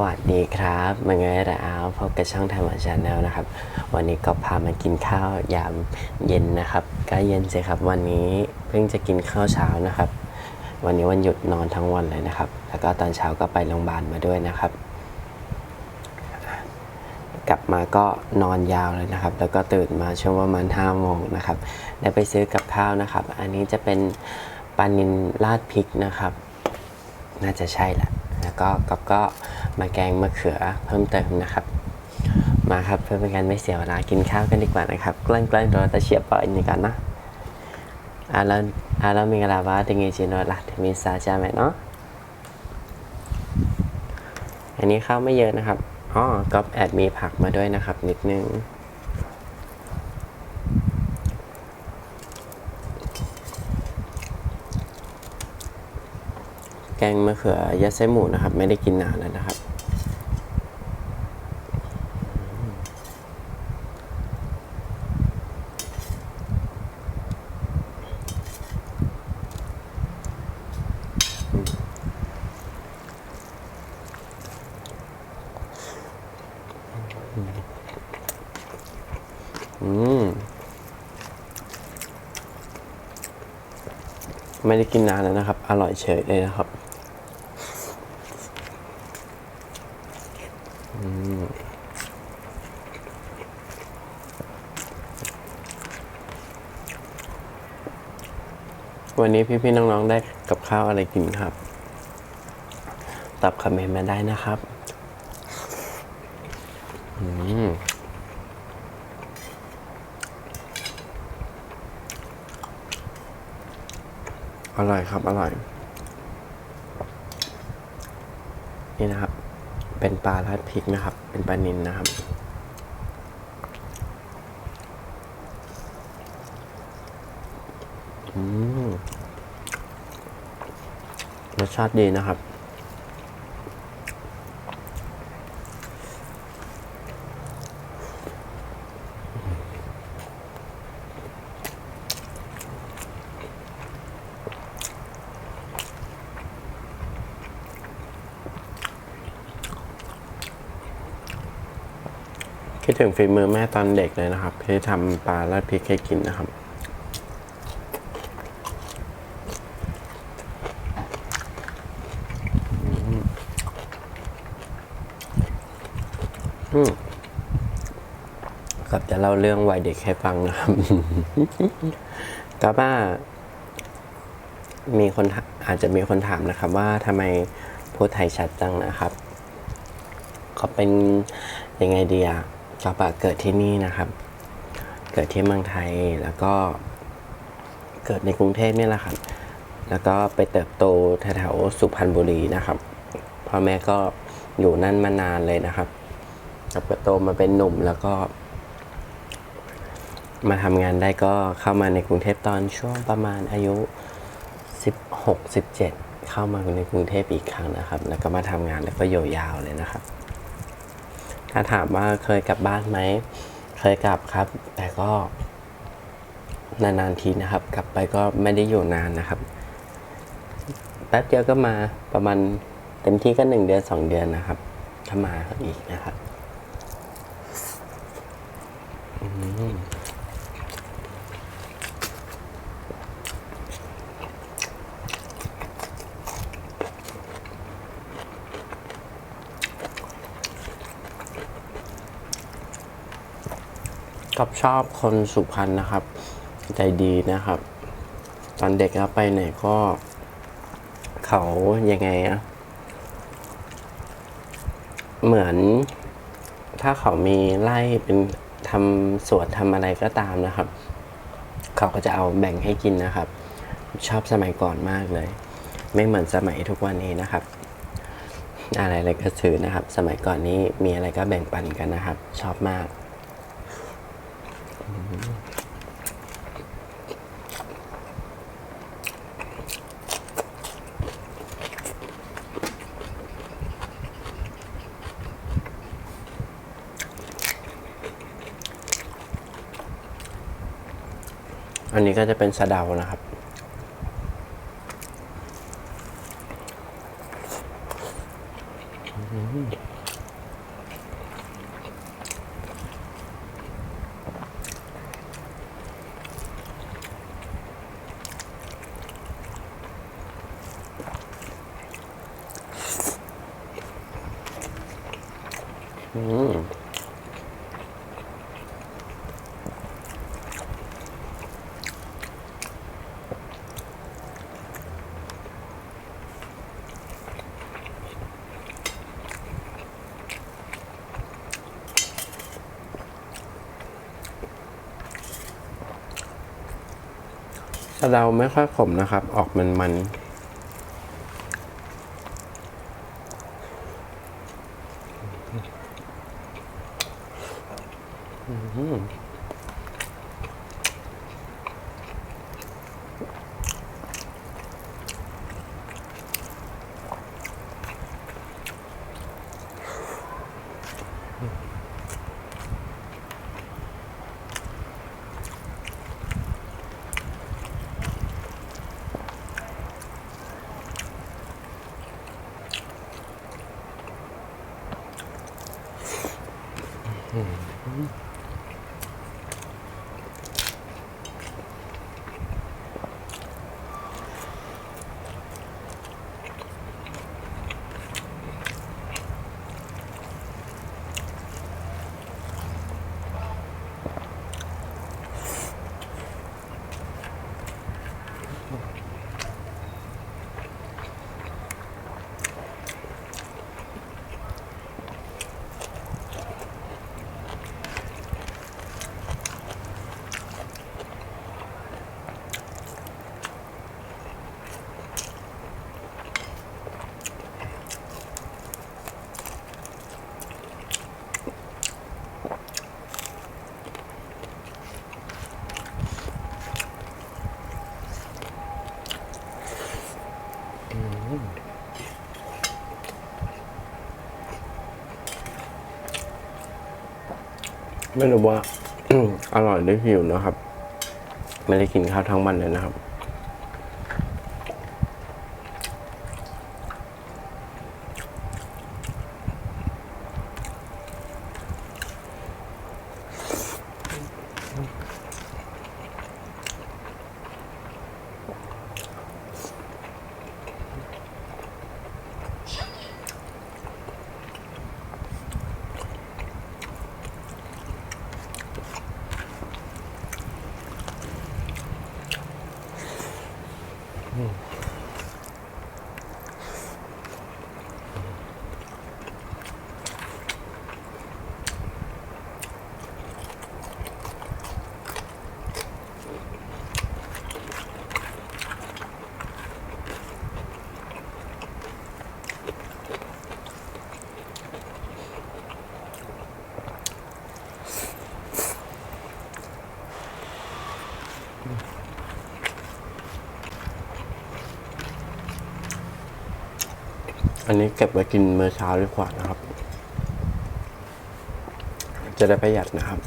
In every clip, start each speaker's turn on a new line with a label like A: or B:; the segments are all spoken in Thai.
A: วัสดีครับมังเงยระอาวพบกับช่องธรรมชาแนลนะครับ วันนี้ก็พามากินข้าวยามเย็นนะครับ ก็เย็นสิครับ วันนี้เพิ่งจะกินข้าวเช้านะครับ วันนี้วันหยุดนอนทั้งวันเลยนะครับ แล้วก็ตอนเช้าก็ไปโรงพยาบาลมาด้วยนะครับ กลับมาก็นอนยาวเลยนะครับ แล้วก็ตื่นมาช่วงประมาณ5โมงนะครับ ได้ไปซื้อกับข้าวนะครับ อันนี้จะเป็นปลานินราดพริกนะครับ น่าจะใช่แหละ แล้วก็ก็ก็มาแกงมะเขือเพิ่มเติมนะครับ มาครับเพื่อเป็นการไม่เสียเวลากินข้าวกันดีกว่านะครับกลั้นๆเราจะเชียร์ปอยนี่กันนะ Alan Alan minggu lalu tinggi Cina lah demi saja ไหมเนาะอันนี้ข้าวไม่เยอะนะครับอ๋อก็แอดมีผักมาด้วยนะครับนิดนึง กงมะเขือยัดไส้หมูนะครับ ไม่ได้กินนานแล้วนะครับ อืม ไม่ได้กินนานแล้วนะครับ อร่อยเฉยเลยนะครับ วันนี้พี่ๆน้องๆได้กับข้าวอะไรกินครับตอบคอมเมนต์มาได้นะครับอืมอร่อยครับ อร่อย นี่นะครับ เป็นปลาราดพริกนะครับ เป็นปลานินนะครับ รสชาติดีนะครับ คิดถึงฝีมือแม่ตอนเด็กเลยนะครับ ที่ทำปลาราดพริกให้กินนะครับ กับจะเล่าเรื่องวัยเด็กให้ฟังนะครับก็ว่ามีคนอาจจะมีคนถามนะครับ ว่าทำไมพูดไทยชัดจังนะครับก็เป็นยังไงดีอะก็ปะเกิดที่นี่นะครับ เกิดที่เมืองไทยแล้วก็เกิดในกรุงเทพนี่แหละครับ แล้วก็ไปเติบโตแถวๆสุพรรณบุรีนะครับพ่อแม่ก็อยู่นั่นมานานเลยนะครับเติบโตมาเป็นหนุ่มแล้วก็ มาทำงานได้ก็เข้ามาในกรุงเทพตอนช่วงประมาณอายุ 16 17 เข้ามาในกรุงเทพอีกครั้งนะครับ แล้วก็มาทำงานแล้วก็ยาวๆเลยนะครับ ถ้าถามว่าเคยกลับบ้านไหม เคยกลับครับ แต่ก็นานๆทีนะครับ กลับไปก็ไม่ได้อยู่นานนะครับ แป๊บเดียวก็มาประมาณเต็มที่ก็หนึ่งเดือนสองเดือนนะครับถ้ามาอีกนะครับ อืม กับชอบคนสุพรรณนะครับ ใจดีนะครับ ตอนเด็กเราไปไหนก็ เขายังไงอะเหมือนถ้าเขามีไร่เป็นทำสวนทำอะไรก็ตามนะครับ เขาก็จะเอาแบ่งให้กินนะครับ ชอบสมัยก่อนมากเลย ไม่เหมือนสมัยทุกวันนี้นะครับ อะไรอะไรก็ซื้อนะครับ สมัยก่อนนี้มีอะไรก็แบ่งปันกันนะครับ ชอบมาก อันนี้ก็จะเป็นสะเดานะครับ อืมะเดาไม่ค่อยขมนะครับ ออกมันมันอืม ไม่รู้ว่า อร่อยหรือหิวนะครับ ไม่ได้กินข้าวทั้งวันเลยนะครับ อันนี้เก็บไว้กินมื้อเช้าดีกว่านะครับ จะได้ประหยัดนะครับ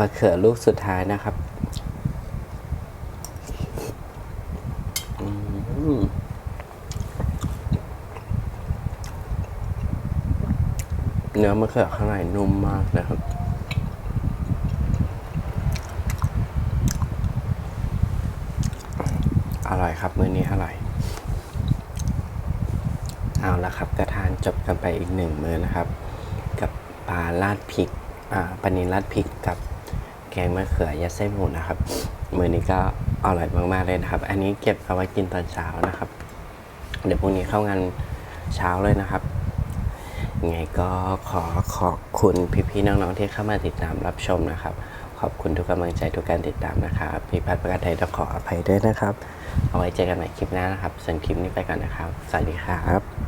A: มาเขือลูกสุดท้ายนะครับเนื้อมะเขือข้างในนุ่มมากนะครับ อร่อยครับมื้อนี้อร่อยเอาละครับกระทานจบกันไปอีกหนึ่งมื้อนะครับ กับปลาราดพริก อ่าปลานิลราดพริกกับ แกงมะเขือยัดไส้หมูนะครับ มื้อนี้ก็อร่อยมากๆเลยนะครับ อันนี้เก็บเอาไว้กินตอนเช้านะครับ เดี๋ยวพรุ่งนี้เข้างานเช้าเลยนะครับยังไงก็ขอขอบคุณพี่ๆน้องๆที่เข้ามาติดตามรับชมนะครับ ขอบคุณทุกกำลังใจทุกการติดตามนะครับพี่พัฒน์ประกาศไทยต้องขออภัยด้วยนะครับ เอาไว้เจอกันใหม่คลิปหน้านะครับส่วนคลิปนี้ไปก่อนนะครับ สวัสดีครับ